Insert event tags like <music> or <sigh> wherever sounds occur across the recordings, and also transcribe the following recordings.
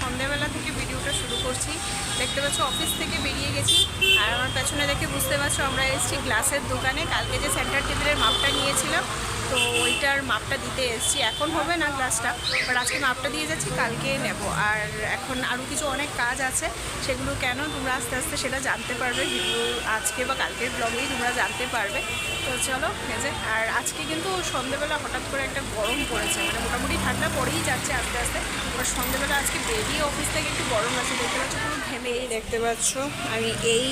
সন্ধেবেলা থেকে ভিডিওটা শুরু করছি। দেখতে পাচ্ছ, অফিস থেকে বেরিয়ে গেছি। আর আমার পেছনে দেখে বুঝতে পারছ, আমরা এসেছি গ্লাসের দোকানে। কালকে যে সেন্টার টেবিলের মাপটা নিয়েছিলাম তো ওইটার মাপটা দিতে এসেছি। এখন হবে না গ্লাসটা বাট আজকে মাপটা দিয়ে যাচ্ছি কালকে নেব। আর এখন আরও কিছু অনেক কাজ আছে সেগুলো কেন তোমরা আস্তে আস্তে সেটা জানতে পারবে ভিডিও আজকে বা কালকের ব্লগেই তোমরা জানতে পারবে। তো চলো যে আর আজকে কিন্তু সন্ধেবেলা হঠাৎ করে একটা গরম পড়েছে মানে মোটামুটি ঠান্ডা পড়েই যাচ্ছে আস্তে আস্তে বাট সন্ধেবেলা আজকে বেরিয়ে অফিস থেকে একটু গরম আছে দেখতে পাচ্ছ পুরো ঘেমে দেখতে পাচ্ছ আমি এই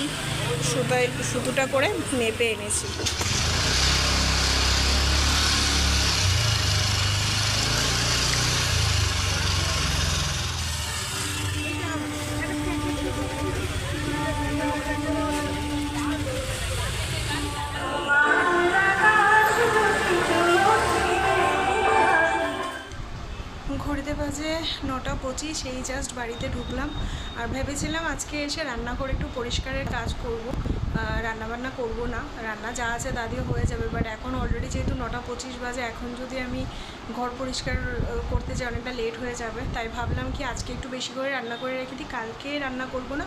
সুতায় সুতোটা করে মেপে এনেছি। নটা পঁচিশ, এই জাস্ট বাড়িতে ঢুকলাম। আর ভেবেছিলাম আজকে এসে রান্না করে একটু পরিষ্কারের কাজ করব। রান্নাবান্না করব না। রান্না যা আছে দাদিও হয়ে যাবে। বাট এখন অলরেডি যেহেতু নটা পঁচিশ বাজে, এখন যদি আমি ঘর পরিষ্কার করতে যাই, অনেকটা লেট হয়ে যাবে। তাই ভাবলাম কি আজকে একটু বেশি করে রান্না করে রেখে দিই। কালকে রান্না করব না।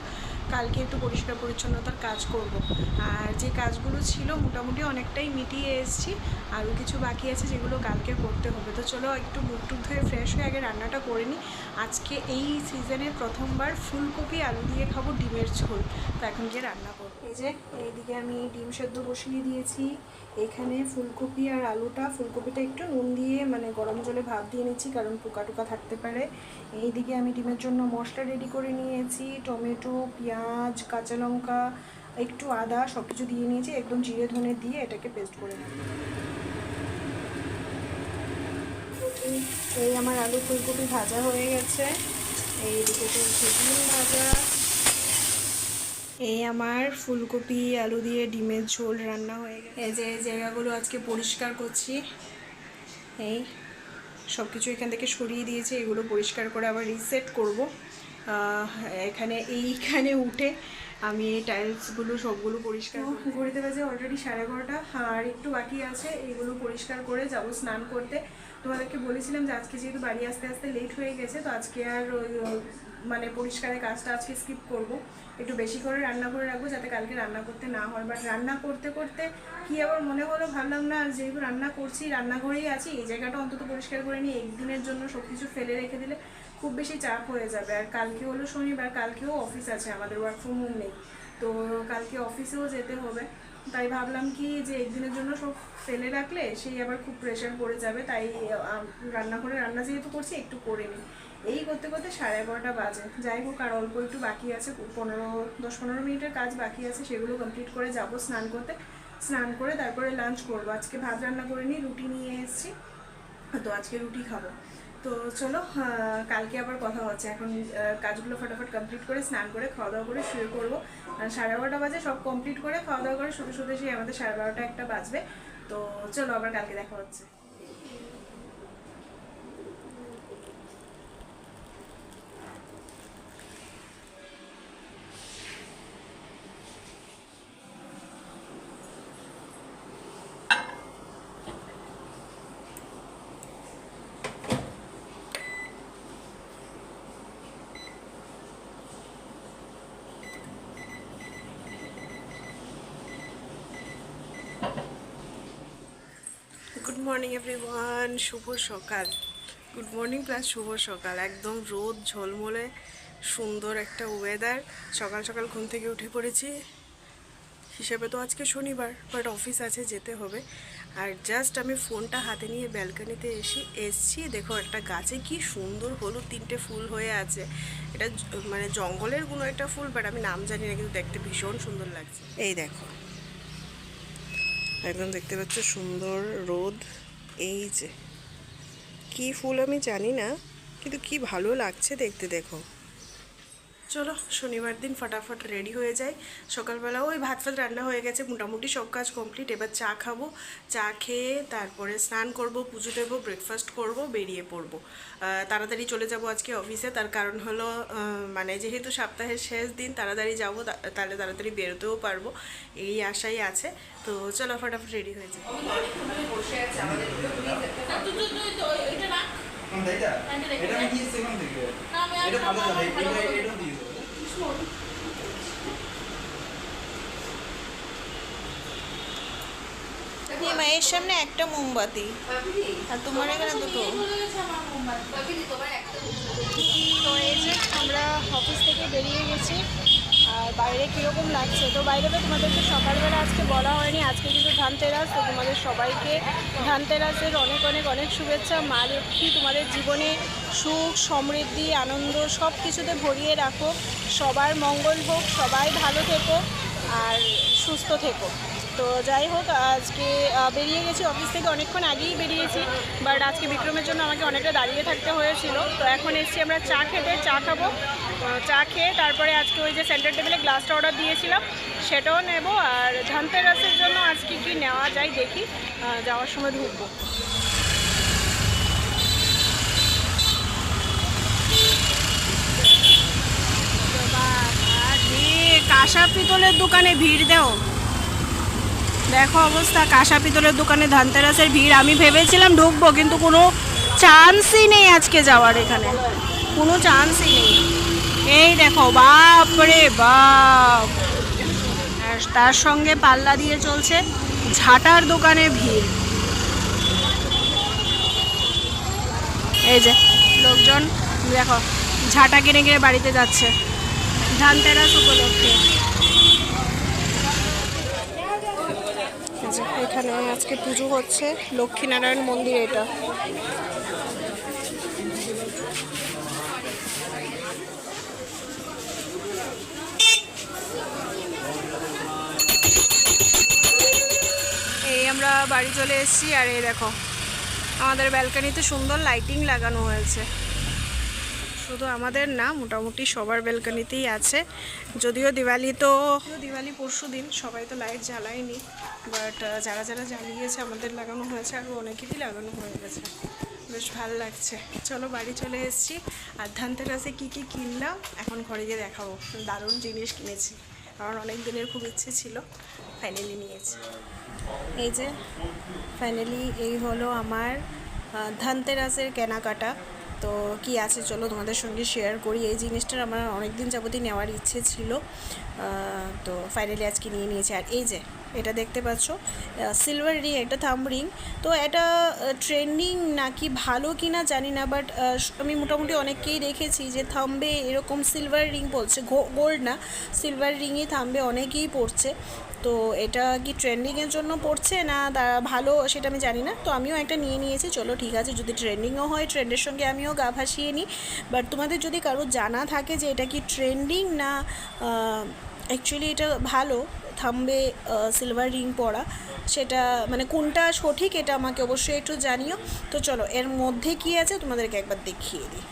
কালকে একটু পরিষ্কার পরিচ্ছন্নতার কাজ করব। আর যে কাজগুলো ছিল মোটামুটি অনেকটাই মিটিয়ে এসেছি। আরও কিছু বাকি আছে যেগুলো কালকে করতে হবে। তো চলো একটু মুখ টুক ধুয়ে ফ্রেশ হয়ে আগে রান্নাটা করে নিই। আজকে এই সিজনে প্রথমবার ফুলকপি আলু দিয়ে খাব ডিমের ঝোল। তো এখন গিয়ে রান্না করব। এই যে, এইদিকে আমি ডিম সেদ্ধ বসিয়ে দিয়েছি। এখানে ফুলকপি আর আলুটা, ফুলকপিটা একটু নুন দিয়ে মানে গরম জলে ভাব দিয়ে নিচ্ছি, কারণ পোকা টোকা থাকতে পারে। এইদিকে আমি ডিমের জন্য মশলা রেডি করে নিয়েছি, টমেটো, পেঁয়াজ কাঁচা লঙ্কা, একটু আদা সব কিছু দিয়ে নিয়েছি, একদম জিরে ধনে দিয়ে এটাকে পেস্ট করে এই আমার আলু ফুলকপি ভাজা হয়ে গেছে। এইদিকে চলছে ডিম ভাজা। এই আমার ফুলকপি, আলু দিয়ে ডিমের ঝোল রান্না হয়ে গেছে। এই যে এই জায়গাগুলো আজকে পরিষ্কার করছি। এই সব কিছু এখান থেকে সরিয়ে দিয়েছি, এগুলো পরিষ্কার করে আবার রিসেট করব। এখানে এইখানে উঠে আমি এই টাইলসগুলো সবগুলো পরিষ্কার। ঘড়িতে বাজে অলরেডি সাড়ে এগারোটা আর একটু বাকি আছে এইগুলো পরিষ্কার করে যাব স্নান করতে তোমাদেরকে বলেছিলাম যে আজকে যেহেতু বাড়ি আসতে আসতে লেট হয়ে গেছে তো আজকে আর মানে পরিষ্কারের কাজটা আজকে স্কিপ করব একটু বেশি করে রান্না করে রাখব যাতে কালকে রান্না করতে না হয়। বাট রান্না করতে করতে কি আবার মনে হলো ভাবলাম না যেহেতু রান্না করছি, রান্নাঘরেই আছি, এই জায়গাটা অন্তত পরিষ্কার করে নিয়ে একদিনের জন্য সব কিছু ফেলে রেখে দিলে খুব বেশি চাপ হয়ে যাবে। আর কালকে হলো শনিবার, কালকেও অফিস আছে, আমাদের ওয়ার্ক ফ্রম হোম নেই। তো কালকে অফিসেও যেতে হবে। তাই ভাবলাম কি যে একদিনের জন্য সব ফেলে রাখলে সেই আবার খুব প্রেশার পড়ে যাবে। তাই রান্না করে রান্না যেহেতু করছি, একটু করে নিই। এই করতে করতে সাড়ে এগারোটা বাজে। যাই হোক, আর অল্প একটু বাকি আছে, পনেরো, দশ পনেরো মিনিটের কাজ বাকি আছে, সেগুলো কমপ্লিট করে যাব স্নান করতে। স্নান করে তারপরে লাঞ্চ করব। আজকে ভাত রান্না করে নিই রুটি নিয়ে এসেছি। তো আজকে রুটি খাব। তো চলো কালকে আবার কথা হচ্ছে। এখন কাজগুলো ফটাফট কমপ্লিট করে স্নান করে খাওয়া দাওয়া করে শুয়ে করব সাড়ে বারোটা বাজে, সব কমপ্লিট করে খাওয়া দাওয়া করে শুধু শুধু সেই আমাদের সাড়ে বারোটা একটা বাজবে। তো চলো, আবার কালকে দেখা হচ্ছে গুড মর্নিং এভরিওয়ান শুভ সকাল। গুড মর্নিং প্লাস শুভ সকাল। একদম রোদ ঝলমলে, সুন্দর একটা ওয়েদার সকাল সকাল ঘুম থেকে উঠে পড়েছি। হিসেবে তো আজকে শনিবার বাট অফিস আছে, যেতে হবে। আর জাস্ট আমি ফোনটা হাতে নিয়ে ব্যালকনিতে এসে, এসছি। দেখো, একটা গাছে কি সুন্দর হলুদ তিনটে ফুল হয়ে আছে। এটা মানে জঙ্গলের কোনো একটা ফুল বাট আমি নাম জানি না, কিন্তু দেখতে ভীষণ সুন্দর লাগছে। এই দেখো। একদম দেখতে পাচ্ছ সুন্দর রোদ। এই যে, কি ফুল আমি জানি না, কিন্তু কি ভালো লাগছে দেখতে দেখো। চলো শনিবার দিন ফটাফট রেডি হয়ে যায় সকালবেলা ওই ভাত ফাত রান্না হয়ে গেছে মোটামুটি সব কাজ কমপ্লিট এবার চা খাব চা খেয়ে তারপরে স্নান করব পুজো দেবো ব্রেকফাস্ট করব বেরিয়ে পড়ব তাড়াতাড়ি চলে যাব আজকে অফিসে তার কারণ হলো মানে যেহেতু সপ্তাহের শেষ দিন তাড়াতাড়ি যাব তাহলে তাড়াতাড়ি বেরোতেও পারব এই আশাই আছে তো চলো ফটাফট রেডি হয়ে যাই ঠান্ডা এটা এটা আমি দিয়েছি এখান থেকে এটা ভালো জানি ভালো এটা দিয়ে দেবো। মায়ের সামনে একটা মোমবাতি। আর তোমার এখানে দুটো। তো এই যে আমরা অফিস থেকে বেরিয়ে গেছি। বাইরে কীরকম লাগছে? তো বাইরে তোমাদেরকে সকালবেলা আজকে বলা হয়নি। আজকে কিন্তু ধানতেরাস, তো তোমাদের সবাইকে ধানতেরাসের অনেক অনেক অনেক শুভেচ্ছা। মা লক্ষ্মী, তোমাদের জীবনে সুখ, সমৃদ্ধি, আনন্দ সব কিছুতে ভরিয়ে রাখো। সবার মঙ্গল হোক, সবাই ভালো থেকো আর সুস্থ থেকো। তো যাই হোক, আজকে বেরিয়ে গেছি অফিস থেকে। অনেকক্ষণ আগেই বেরিয়েছি বাট আজকে বিক্রমের জন্য আমাকে অনেকটা দাঁড়িয়ে থাকতে হয়েছিল। তো এখন এসছি আমরা চা খেতে। চা খাব। চা খেয়ে তারপরে আজকে ওই যে সেন্টার টেবিলে গ্লাসটা অর্ডার দিয়েছিলাম, সেটাও নেব আর ধানতেরাসের জন্য আজকে কি নেওয়া যায় দেখি যাওয়ার সময় ঢুকবো। কাঁসা পিতলের দোকানে ভিড় দেও। দেখো অবস্থা, কাঁসা পিতলের দোকানে ধানতেরাসের ভিড়। আমি ভেবেছিলাম ঢুকবো, কিন্তু কোনো চান্সই নেই আজকে যাওয়ার এখানে। কোনো চান্সই নেই। এই দেখো বাপ রে বাপ। আর তার সঙ্গে পাল্লা দিয়ে চলছে ঝাটার দোকানে ভিড়। এই যে, লোকজন, দেখো, ঝাঁটা কিনে কিনে বাড়িতে যাচ্ছে। ধানতেরাস উপলক্ষে। এখানে আজকে পুজো হচ্ছে, লক্ষ্মীনারায়ণ মন্দির এটা। বাড়ি চলে এসেছি, আর এই দেখো, আমাদের ব্যালকানিতে সুন্দর লাইটিং লাগানো হয়েছে। শুধু আমাদের না, মোটামুটি সবার ব্যালকানিতেই আছে। যদিও দিওয়ালি তো দিওয়ালি পরশু দিন, সবাই তো লাইট জ্বালায়নি বাট যারা যারা জ্বালিয়েছে, আমাদের লাগানো হয়েছে আর অনেকেরই লাগানো হয়ে গেছে। বেশ ভালো লাগছে। চলো বাড়ি চলে এসেছি। আর ধানতেরাসে কী কী কিনলাম, এখন ঘরে গিয়ে দেখাবো। দারুণ জিনিস কিনেছি। আমার অনেক দিনের খুব ইচ্ছে ছিল। ফাইনালি নিয়েছি। এই যে ফাইনালি এই হলো আমার ধানতেরাসের কেনাকাটা। তো কি আছে চলো তোমাদের সঙ্গে শেয়ার করি। এই জিনিসটার আমার অনেক দিন যাবতই নেওয়ার ইচ্ছে ছিল। তো ফাইনালি আজকে নিয়ে নিয়েছি। আর এই যে, এটা দেখতে পাচ্ছ সিলভার রিং একটা থাম রিং তো এটা ট্রেন্ডিং নাকি ভালো কি না জানি না বাট আমি মোটামুটি অনেককেই দেখেছি যে থাম্বে এরকম সিলভার রিং বলছে। গোল্ড না সিলভার রিংই থাম্বে অনেকেই পড়ছে। তো এটা কি ট্রেন্ডিংয়ের জন্য পড়ছে না তারা ভালো সেটা আমি জানি না। তো আমিও একটা নিয়ে নিয়েছি, চলো ঠিক আছে, যদি ট্রেন্ডিংও হয় ট্রেন্ডের সঙ্গে আমিও গা ভাসিয়ে নিই। বাট তোমাদের যদি কারও জানা থাকে যে এটা কি ট্রেন্ডিং না অ্যাকচুয়ালি এটা ভালো থামবে সিলভার রিং পরা, সেটা মানে কোনটা সঠিক এটা আমাকে অবশ্যই একটু জানিও। তো চলো, এর মধ্যে কি আছে তোমাদেরকে একবার দেখিয়ে দিই।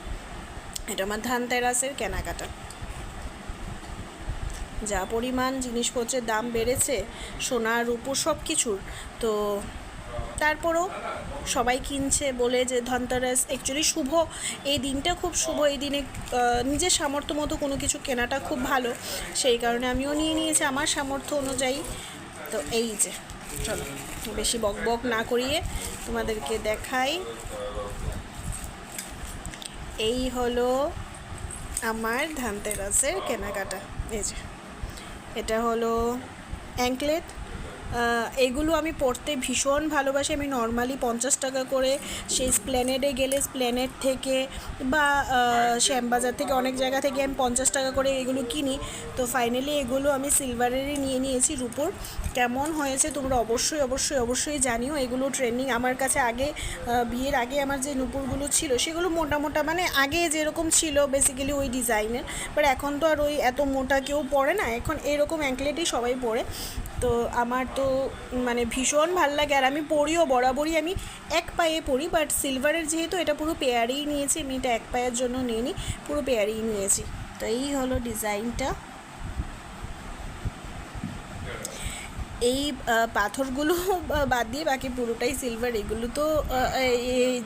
এটা আমার ধানতেরাসের কেনাকাটা। যা পরিমাণ জিনিসপত্রের দাম বেড়েছে, সোনা, রূপো সব কিছুর তো তারপরও সবাই কিনছে বলে যে ধনতেরাস অ্যাকচুয়ালি শুভ। এই দিনটা খুব শুভ, এই দিনে নিজের সামর্থ্য মতো কোনো কিছু কেনাটা খুব ভালো। সেই কারণে আমিও নিয়ে নিয়েছি আমার সামর্থ্য অনুযায়ী। তো এই যে, চলো, বেশি বক বক না করিয়ে তোমাদেরকে দেখাই। এই হলো আমার ধানতেরাসের কেনাকাটা। এই যে। এটা হলো অ্যাঙ্কলেট এগুলো আমি পরতে ভীষণ ভালোবাসি। আমি নর্মালি পঞ্চাশ টাকা করে সেই স্প্ল্যানেডে গেলে স্প্ল্যানেড থেকে বা শ্যামবাজার থেকে অনেক জায়গা থেকে আমি পঞ্চাশ টাকা করে এগুলো কিনি। তো ফাইনালি এগুলো আমি সিলভারেরই নিয়ে নিয়েছি রুপোর। কেমন হয়েছে তোমরা অবশ্যই অবশ্যই অবশ্যই জানিও। এগুলো ট্রেন্ডিং আমার কাছে আগে বিয়ের আগে আমার যে নুপুরগুলো ছিল, সেগুলো মোটা মোটা মানে আগে যেরকম ছিল বেসিক্যালি ওই ডিজাইনের বাট এখন তো আর ওই এত মোটা কেউ পরে না। এখন এরকম অ্যাঙ্কলেটই সবাই পরে। তো আমার তো মানে ভীষণ ভালো লাগে। আর আমি পরিও বরাবরই আমি এক পায়ে পরি বাট সিলভারের যেহেতু এটা পুরো পেয়ারেই নিয়েছি, আমি এটা এক পায়ের জন্য নিইনি, পুরো পেয়ারেই নিয়েছি। তো এই হলো ডিজাইনটা। এই পাথরগুলো <laughs> বাদ দিয়ে বাকি পুরোটাই সিলভার এগুলো তো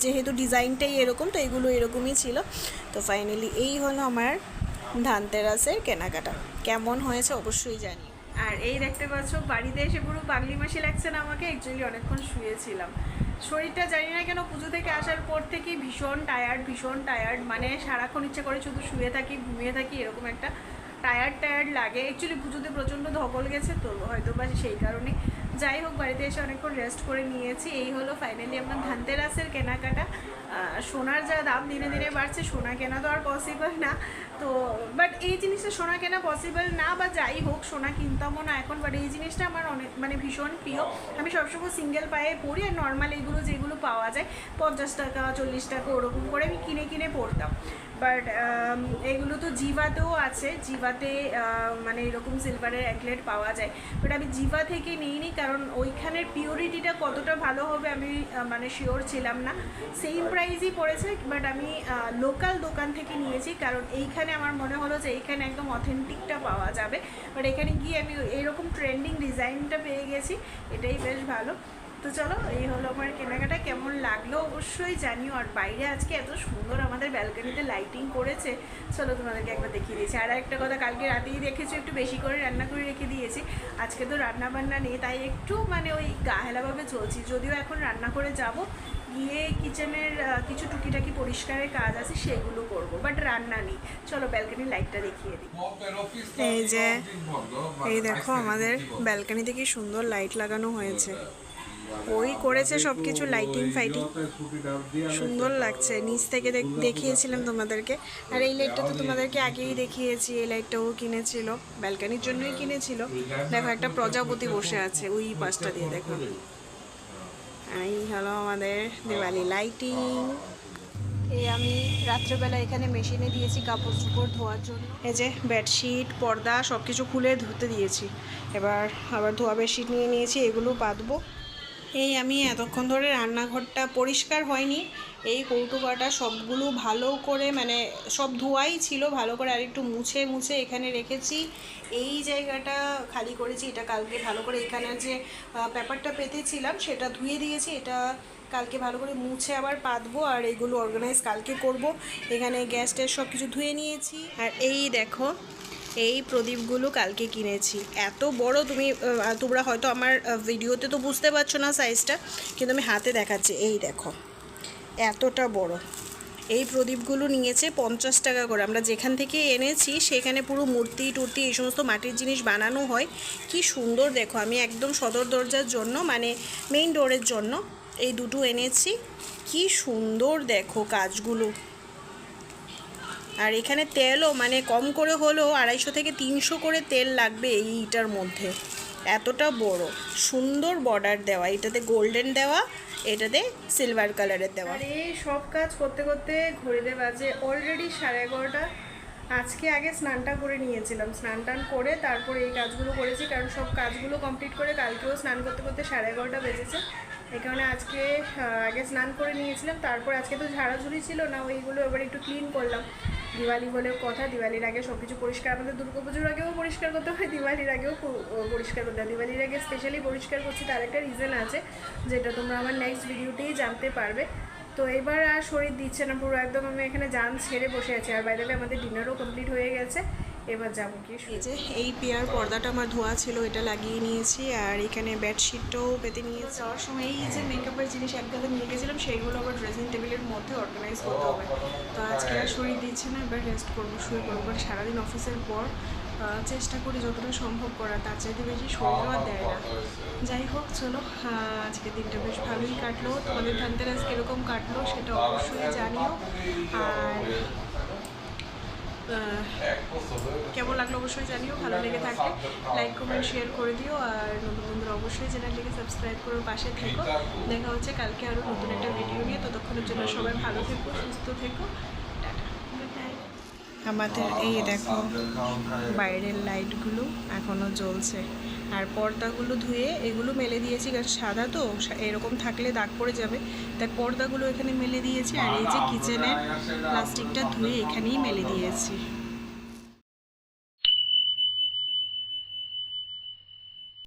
যেহেতু ডিজাইনটাই এরকম, তো এগুলো এরকমই ছিল। তো ফাইনালি এই হলো আমার ধানতেরাসের কেনাকাটা। কেমন হয়েছে অবশ্যই জানি আর এই দেখতে পাচ্ছ, বাড়িতে এসে পুরো পাগলি মাসি লাগছে না আমাকে অ্যাকচুয়ালি অনেকক্ষণ শুয়েছিলাম। শরীরটা জানি না কেন পুজো থেকে আসার পর থেকেই ভীষণ টায়ার্ড ভীষণ টায়ার্ড মানে সারাক্ষণ ইচ্ছে করে শুধু শুয়ে থাকি, ঘুমিয়ে থাকি, এরকম একটা টায়ার্ড টায়ার্ড লাগে। অ্যাকচুয়ালি পুজোতে প্রচণ্ড ধকল গেছে, তো হয়তো বা সেই কারণে। যাই হোক, বাড়িতে এসে অনেকক্ষণ রেস্ট করে নিয়েছি। এই হলো ফাইনালি আপনার ধানতেরাসের কেনাকাটা। সোনার যা দাম দিনে দিনে বাড়ছে, সোনা কেনা তো আর পসিবল না। তো বাট এই জিনিসটা সোনা কেনা পসিবল না বা যাই হোক, সোনা কিনতামও না এখন বাট এই জিনিসটা আমার অনেক মানে ভীষণ প্রিয়। আমি সবসময় সিঙ্গেল পায়ে পরি আর নর্মাল এগুলো যেগুলো পাওয়া যায়, পঞ্চাশ টাকা, চল্লিশ টাকা ওরকম করে আমি কিনে কিনে পড়তাম। বাট এগুলো তো জিভাতেও আছে, জিভাতে মানে এরকম সিলভারের অ্যাকলেট পাওয়া যায়। বাট আমি জিভা থেকে নিইনি কারণ ওইখানের পিওরিটিটা কতটা ভালো হবে আমি মানে শিওর ছিলাম না। সেম প্রাইজই পড়েছে বাট আমি লোকাল দোকান থেকে নিয়েছি কারণ এইখানে আমার মনে হলো যে এইখানে একদম অথেন্টিকটা পাওয়া যাবে। বাট এখানে গিয়ে আমি এইরকম ট্রেন্ডিং ডিজাইনটা পেয়ে গেছি, এটাই বেশ ভালো। তো চলো, এই হলো আমার কেনাকাটা। কেমন লাগল অবশ্যই জানিও। আর বাইরে আজকে এত সুন্দর আমাদের ব্যালকনিতে লাইটিং করেছে। চলো তোমাদেরকে একবার দেখিয়ে দিয়েছি। আর একটা কথা, কালকে রাতেই দেখেছ, একটু বেশি করে রান্না করে রেখে দিয়েছি। আজকে তো রান্না বান্না নেই, তাই একটু মানে ওই গাহেলাভাবে চলছি। যদিও এখন রান্না করে যাব গিয়ে কিচেনের কিছু টুকিটাকি পরিষ্কারের কাজ আছে, সেগুলো করব। বাট রান্না নেই। চলো ব্যালকনির লাইটটা দেখিয়ে দিই। এই যে, এই দেখো আমাদের ব্যালকনিতে কি সুন্দর লাইট লাগানো হয়েছে। ওই করেছে সব কিছু লাইটিং ফাইটিং সুন্দর লাগছে। নিচ থেকে দেখ- দেখিয়েছিলাম তোমাদেরকে। আর এই লাইটটা তো তোমাদেরকে আগেই দেখিয়েছি। এই লাইটটাও কিনেছিল। ব্যালকানির জন্যই কিনেছিল। দেখো একটা প্রজাপতি বসে আছে, ওই পাশটা দিয়ে দেখো। এই হলো আমাদের দেওয়ালি লাইটিং এই আমি রাত্রেবেলা এখানে মেশিনে দিয়েছি কাপড় চোপড় ধোয়ার জন্য। এই যে বেডশিট পর্দা সব কিছু খুলে ধুতে দিয়েছি। এবার আবার ধোয়া বেডশিট নিয়ে নিয়েছি এগুলো বাঁধবো। এই আমি এতক্ষণ ধরে রান্নাঘরটা পরিষ্কার হয়নি। এই কৌটুকাটা সবগুলো ভালো করে মানে সব ধোয়াই ছিল, ভালো করে আর একটু মুছে মুছে এখানে রেখেছি। এই জায়গাটা খালি করেছি, এটা কালকে ভালো করে এখানে যে পেপারটা পেতেছিলাম সেটা ধুয়ে দিয়েছি। এটা কালকে ভালো করে মুছে আবার পাতবো আর এগুলো অর্গানাইজ কালকে করব। এখানে গ্যাস ট্যাস সব কিছু ধুয়ে নিয়েছি। আর এই দেখো এই প্রদীপগুলো কালকে কিনেছি। এত বড় তুমি তোমরা হয়তো আমার ভিডিওতে তো বুঝতে পারছ না সাইজটা কিন্তু আমি হাতে দেখাচ্ছি। এই দেখো, এতটা বড়। এই প্রদীপগুলো নিয়েছে পঞ্চাশ টাকা করে। আমরা যেখান থেকে এনেছি, সেখানে পুরো মূর্তি টুর্তি, এই সমস্ত মাটির জিনিস বানানো হয়। কি সুন্দর দেখো, আমি একদম সদর দরজার জন্য মানে মেইন ডোরের জন্য এই দুটো এনেছি। কি সুন্দর দেখো কাজগুলো। আর এখানে তেলও মানে কম করে হলেও আড়াইশো থেকে তিনশো করে তেল লাগবে এইটার মধ্যে। এতটা বড়। সুন্দর বর্ডার দেওয়া। এটাতে গোল্ডেন দেওয়া, এটাতে সিলভার কালারের দেওয়া। আর এই সব কাজ করতে করতে ঘড়িতে বাজে অলরেডি সাড়ে এগারোটা। আজকে আগে স্নানটা করে নিয়েছিলাম। স্নান টান করে তারপরে এই কাজগুলো করেছি, কারণ সব কাজগুলো কমপ্লিট করে কালকেও স্নান করতে করতে সাড়ে এগারোটা বেজেছে। এই কারণে আজকে আগে স্নান করে নিয়েছিলাম। তারপর আজকে তো ঝাড়াঝুড়ি ছিল না, ওইগুলো এবার একটু ক্লিন করলাম। দিওয়ালি বলে কথা, দিওয়ালির আগে সব কিছু পরিষ্কার, আমাদের দুর্গাপুজোর আগেও পরিষ্কার করতে হয়, দিওয়ালির আগেও পরিষ্কার করতে হয়। দিওয়ালির আগে স্পেশালি পরিষ্কার করছি, তার একটা রিজন আছে, যেটা তোমরা আমার নেক্সট ভিডিওতেই জানতে পারবে। তো এবার আর শরীর দিচ্ছে না, পুরো একদম আমি এখানে জান ছেড়ে বসে আছি। আর বাইরে আমাদের ডিনারও কমপ্লিট হয়ে গেছে। এবার যাব কি যে এই পেয়ার পর্দাটা আমার ধোয়া ছিল এটা লাগিয়ে নিয়েছি আর এখানে বেডশিটটাও পেতে নিয়েছি। যাওয়ার সময় এই যে মেকআপের জিনিস একগালে নিয়ে গেছিলাম সেইগুলো আবার ড্রেসিং টেবিলের মধ্যে অর্গানাইজ করতে হবে। তো আজকে আর শরীর দিচ্ছে না এবার রেস্ট করব শুয়ে পড়ব। কারণ সারাদিন অফিসের পর চেষ্টা করি যতটা সম্ভব করা তার চাইতে বেশি শরীরও আর দেয় না। যাই হোক চলো আজকে দিনটা বেশ ভালোই কাটলো। তোমাদের ধানতেরাজ কীরকম কাটলো সেটা অবশ্যই জানিও। আর কেমন লাগল অবশ্যই জানিও, ভালো লেগে থাকলে লাইক কমেন্ট শেয়ার করে দিও, আর নতুন বন্ধুরা অবশ্যই চ্যানেলটিকে সাবস্ক্রাইব করে পাশে থেকো। দেখা হচ্ছে কালকে আরও নতুন একটা ভিডিও নিয়ে। ততক্ষণের জন্য সবাই ভালো থেকো, সুস্থ থেকো। আমাদের এই দেখো বাইরের লাইটগুলো এখনও জ্বলছে। আর পর্দাগুলো ধুয়ে এগুলো মেলে দিয়েছি, কারণ সাদা তো এরকম থাকলে দাগ পড়ে যাবে। তাই পর্দাগুলো এখানে মেলে দিয়েছি, আর এই যে কিচেনের প্লাস্টিকটা ধুয়ে এখানেই মেলে দিয়েছি।